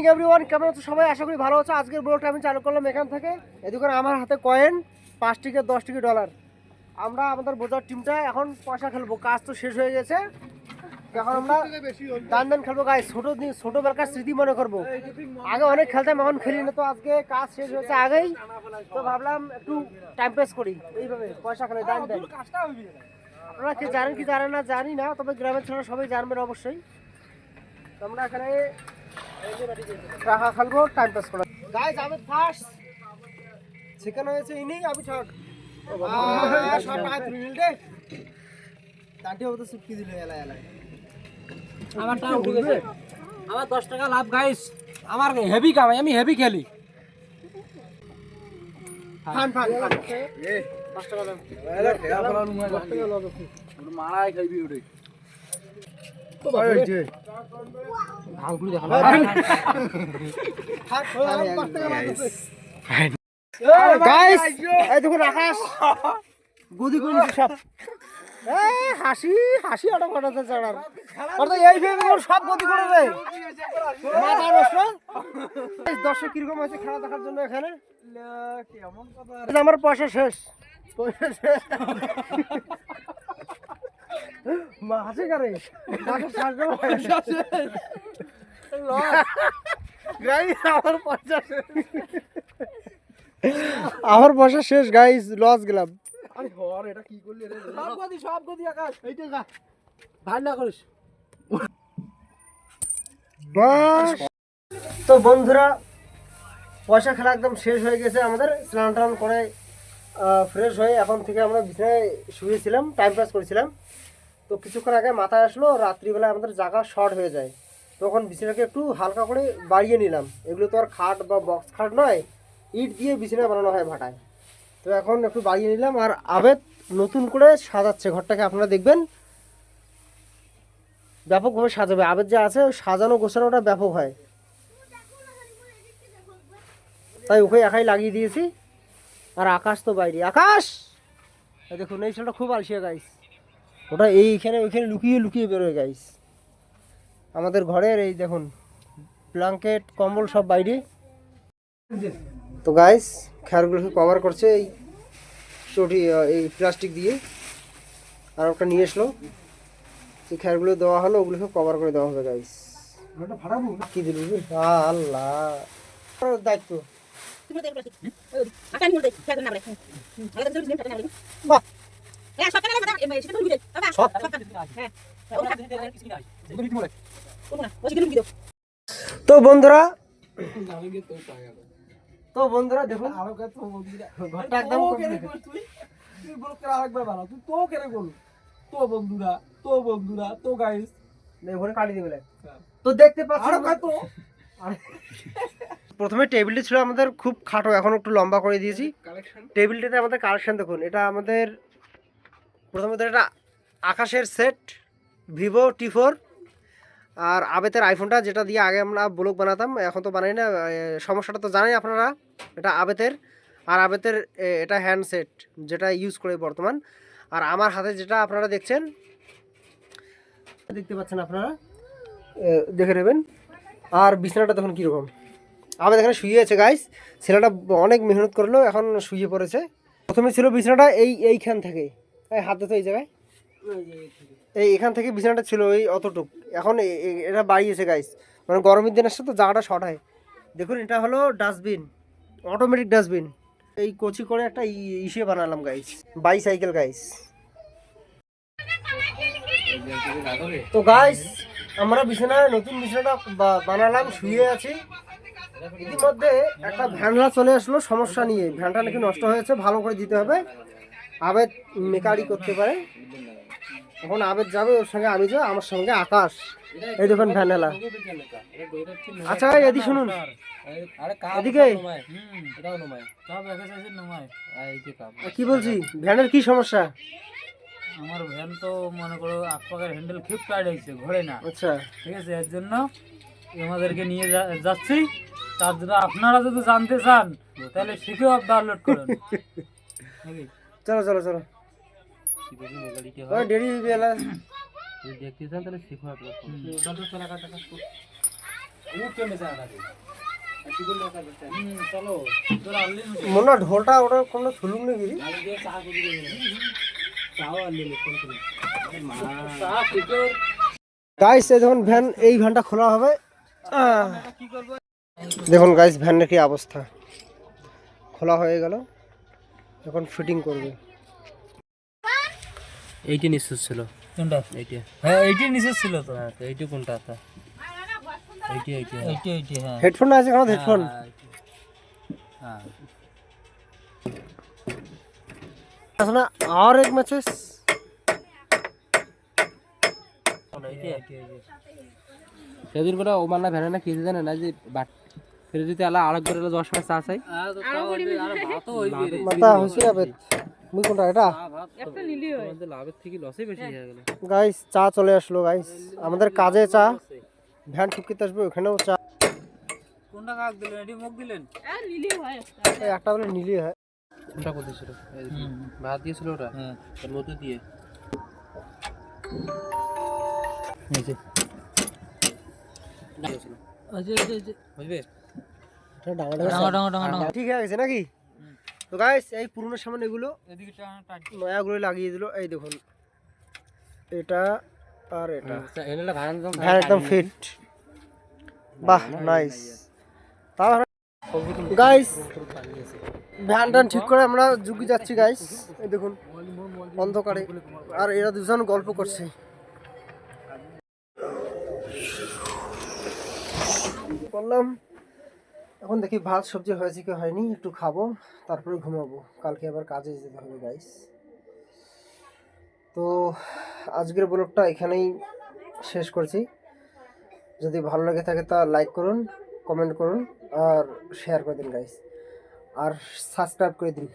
Morning everyone কেমন আছো সবাই? আশা করি ভালো আছো। আজকের ব্লগটা আমি চালু করলাম এখান থেকে। এদিকে আমার হাতে কয়েন পাঁচ টিকে দশ টিকে ডলার আমরা আমাদের বোঝার টিমটা এখন পয়সা খেলব। কাজ তো শেষ হয়ে গেছে। এখন আমরা দান দান খেলব। গায়ে ছোট দিন ছোটবেলাকার স্মৃতি মনে করব। আগে অনেক খেলতাম, এখন খেলি না। তো আজকে কাজ শেষ হয়েছে আগেই। তো ভাবলাম একটু টাইম পাস করি। এইভাবে পয়সা খেলে দান দেন আপনারা কি জানেন কি জানেন না, জানি না। তবে গ্রামের ছেলেরা সবাই জানবেন অবশ্যই। আমরা এখানে টাকা খেলব টাইম পাস করব গাইজ আমি ফার্স্ট সেকেন্ড হয়েছে ইনি আমি থার্ড আমার দশ টাকা লাভ গাইস আমার হেভি কামাই আমি হেভি খেলি। ফান ফান ফান পাঁচ টাকা দাম দশ টাকা লস মারাই খাইবি ওরে আঙ্গুলি দেখা গাইস এই দেখুন আকাশ। গদি করে সব। হাসি হাসি অটো ফাটাতে চাড়ার অর্থাৎ এই ভেবে সব গদি করে দর্শক কীরকম হয়েছে খেলা দেখার জন্য এখানে? আমার পয়সা শেষ। পয়সা শেষ। হাসি কারে। মাথা পয়সা শেষ। গাইস আমার পয়সা শেষ গাইস লস গেলাম। সব গদি সব গদি আকাশ। এইটা গা। ভাই করিস। বাস। তো বন্ধুরা পয়সা খেলা একদম শেষ হয়ে গেছে আমাদের। স্নান টান করে ফ্রেশ হয়ে এখন থেকে আমরা বিছানায় শুয়েছিলাম টাইম পাস করেছিলাম। তো কিছুক্ষণ আগে মাথায় আসলো রাত্রিবেলা আমাদের জায়গা শর্ট হয়ে যায়। তখন বিছানাকে একটু হালকা করে বাড়িয়ে নিলাম। এগুলো তো আর খাট বা বক্স খাট নয়, ইট দিয়ে বিছানা বানানো হয় ভাটায়। তো এখন একটু বাড়িয়ে নিলাম আর আবেদ নতুন করে সাজাচ্ছে। ঘরটাকে আপনারা দেখবেন। ব্যাপকভাবে সাজাবে। আবেদ যে আছে সাজানো গোছানোটা ব্যাপক হয়। তাই ওকে একাই লাগিয়ে দিয়েছি। আর আকাশ তো বাইরে। আকাশ! দেখুন, এই ছেলেটা খুব আলসিয়া গাইস ওটা এইখানে ওইখানে লুকিয়ে লুকিয়ে বেরোয় গাইস আমাদের ঘরের এই দেখুন ব্ল্যাঙ্কেট কম্বল সব বাইরে। তো গাইস খেয়ারগুলোকে কভার করছে এই চটি এই প্লাস্টিক দিয়ে। আর ওটা নিয়ে এসলো। যে খেয়ারগুলো দেওয়া হলো ওগুলোকে কভার করে দেওয়া হবে গাইস কি দিল আল্লাহ। দায়িত্ব। বাহ। তো বন্ধুরা তো বন্ধুরা দেখুন ঘরটা একদম complete। তো বন্ধুরা তো বন্ধুরা তো গাইস নে, ওখানে কাটি দিবে তো দেখতে প্রথমে টেবিলটি ছিল আমাদের খুব খাটো এখন একটু লম্বা করে দিয়েছি। টেবিলটাতে আমাদের কালেকশন দেখুন এটা আমাদের প্রথমত এটা আকাশের সেট ভিভো টি ফোর আর আবেতের আইফোনটা যেটা দিয়ে আগে আমরা ব্লগ বানাতাম, এখন তো বানাই না সমস্যাটা তো জানাই আপনারা, এটা আবেতের, আর আবেতের এটা হ্যান্ডসেট যেটা ইউজ করে বর্তমান। আর আমার হাতে যেটা আপনারা দেখছেন, দেখতে পাচ্ছেন আপনারা দেখে নেবেন। আর বিছানাটা তখন কীরকম? আবার এখানে শুয়ে আছে গাইস ছেলেটা অনেক মেহনত করল, এখন শুয়ে পড়েছে। প্রথমে ছিল বিছানাটা এই, এইখান থেকে। এই হাতে তো এই জায়গায়? এই এখান থেকে বিছানাটা ছিল এই অতটুক। এখন এটা বাড়িয়েছে গাইস মানে গরমের দিন আসছে তো জায়গাটা শর্ট হয়। দেখুন এটা হলো ডাস্টবিন অটোমেটিক ডাস্টবিন এই কচি করে একটা ইসে বানালাম গাইস বাইসাইকেল গাইস তো গাইস আমরা বিছানায় নতুন বিছানাটা বানালাম শুয়ে আছি। ইতিমধ্যে একটা ভ্যানলা চলে আসলো সমস্যা নিয়ে। ভ্যানটা নাকি নষ্ট হয়েছে ভালো করে দিতে হবে। আবেদ মেকারি করতে পারে। এখন আবেদ যাবে ওর সঙ্গে আমি যাব আমার সঙ্গে আকাশ। এই দেখুন ভ্যানলা। আচ্ছা এদিকে শুনুন। এদিকে। কি বলছি? ভ্যানের কি সমস্যা? আমার ভ্যান তো মনে করো এক পাকের হ্যান্ডেল খুব টাইট হয়েছে ঘোরে না। আচ্ছা। ঠিক আছে এর জন্য আমাদেরকে নিয়ে যাচ্ছি। তার জন্য আপনারা যদি জানতে চান তাহলে শিখেও ডাউনলোড করুন। নাকি? চলো চলো চলো কীভাবে মেকানিকে ওই দেরি হয়ে গেল যদি দেখতে চান তাহলে শিখো আপনার হুম, চলো তোরা আনলি না? মনে হয় ঢোলটা ওটা কোনো থুলুম নাকি রে? চা খেতে গাইস এই দেখুন ভ্যান এই ভ্যানটা খোলা হবে আহ, কি করব দেখুন গাইস ভ্যানের কি অবস্থা খোলা হয়ে গেল এখন ফিটিং করবে। এইটি নিশ্চিত ছিল। কোনটা? এইটি। হ্যাঁ এইটি নিচে ছিল তো। হ্যাঁ তো এইটি কোনটা? তা। এইটি এইটি হ্যাঁ। এইটি এইটি হ্যাঁ। হেডফোন আছে এখন হেডফোন হ্যাঁ, এইটি। হ্যাঁ। আসলে আর এক ম্যাচেস এইটি এইটি এইটি। সেদিন করে ও মান্না ভ্যানে না খেতে জানে না যে বাট ফের যদি আলা আরেক করে দশ মাস চা চাই। মাথা যাবে। মুই কোনটা এটা? তোমাদের লাভের থেকে লসই বেশি হয়ে গেল। গাইস চা চলে আসলো গাইস আমাদের কাজে চা। ভ্যান টুকিতে আসবে ওখানেও চা। কোনটা কাক দিলেন? এটি মুখ দিলেন? এই একটা বলে নিলি হয়। কোনটা ভাত দিয়েছিল ওরা? হ্যাঁ। মধ্যে দিয়ে। এই যে। বুঝবে ঠিক হয়ে গেছে নাকি? তো গাইস এই পুরনো সামান এগুলো। নয়াগুলো লাগিয়ে দিল। এই দেখুন এটা আর একদম ফিট বাহ নাইস গাইস ভ্যান ট্যান ঠিক করে আমরা যুগি যাচ্ছি গাইস এই দেখুন অন্ধকারে। আর এরা দুজন গল্প করছে। বললাম এখন দেখি ভাত, সবজি হয়েছে কি হয়নি, একটু খাব, তারপরে ঘুমাবো। কালকে আবার কাজে যেতে হবে গাইস তো আজকের ব্লগটা এখানেই শেষ করছি। যদি ভালো লাগে থাকে তা লাইক করুন কমেন্ট করুন, আর শেয়ার করে দিন গাইস আর সাবস্ক্রাইব করে দিন।